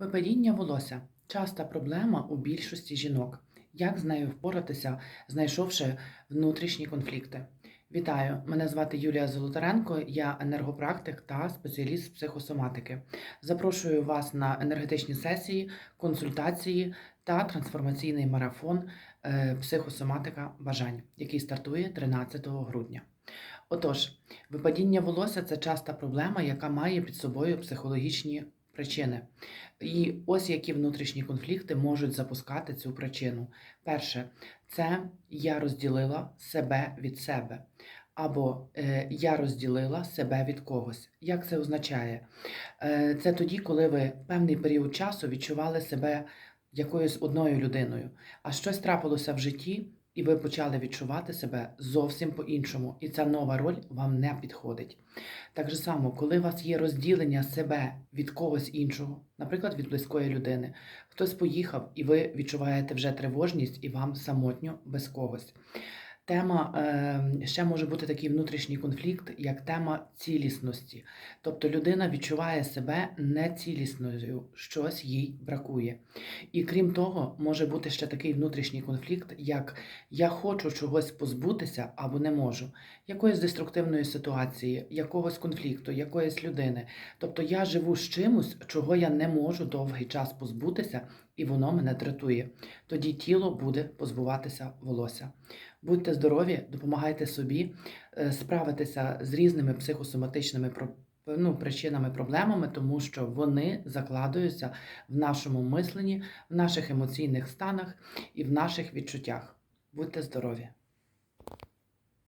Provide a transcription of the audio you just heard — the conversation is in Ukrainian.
Випадіння волосся часта проблема у більшості жінок. Як з нею впоратися, знайшовши внутрішні конфлікти? Вітаю! Мене звати Юлія Золотаренко, я енергопрактик та спеціаліст психосоматики. Запрошую вас на енергетичні сесії, консультації та трансформаційний марафон е, Психосоматика бажань, який стартує 13 грудня. Отож, випадіння волосся це часта проблема, яка має під собою психологічні причини. І ось які внутрішні конфлікти можуть запускати цю причину. Перше, це я розділила себе від себе. Або е, я розділила себе від когось. Як це означає? Е, це тоді, коли ви певний період часу відчували себе якоюсь одною людиною, а щось трапилося в житті, і ви почали відчувати себе зовсім по-іншому, і ця нова роль вам не підходить. Так же само, коли у вас є розділення себе від когось іншого, наприклад, від близької людини, хтось поїхав, і ви відчуваєте вже тривожність, і вам самотньо без когось. Тема е, ще може бути такий внутрішній конфлікт, як тема цілісності. Тобто людина відчуває себе нецілісною, щось їй бракує. І крім того, може бути ще такий внутрішній конфлікт, як я хочу чогось позбутися або не можу, якоїсь деструктивної ситуації, якогось конфлікту, якоїсь людини. Тобто я живу з чимось, чого я не можу довгий час позбутися, і воно мене дратує. Тоді тіло буде позбуватися волосся. Будьте здорові, допомагайте собі е, справитися з різними психосоматичними ну, причинами, проблемами, тому що вони закладуються в нашому мисленні, в наших емоційних станах і в наших відчуттях. Будьте здорові!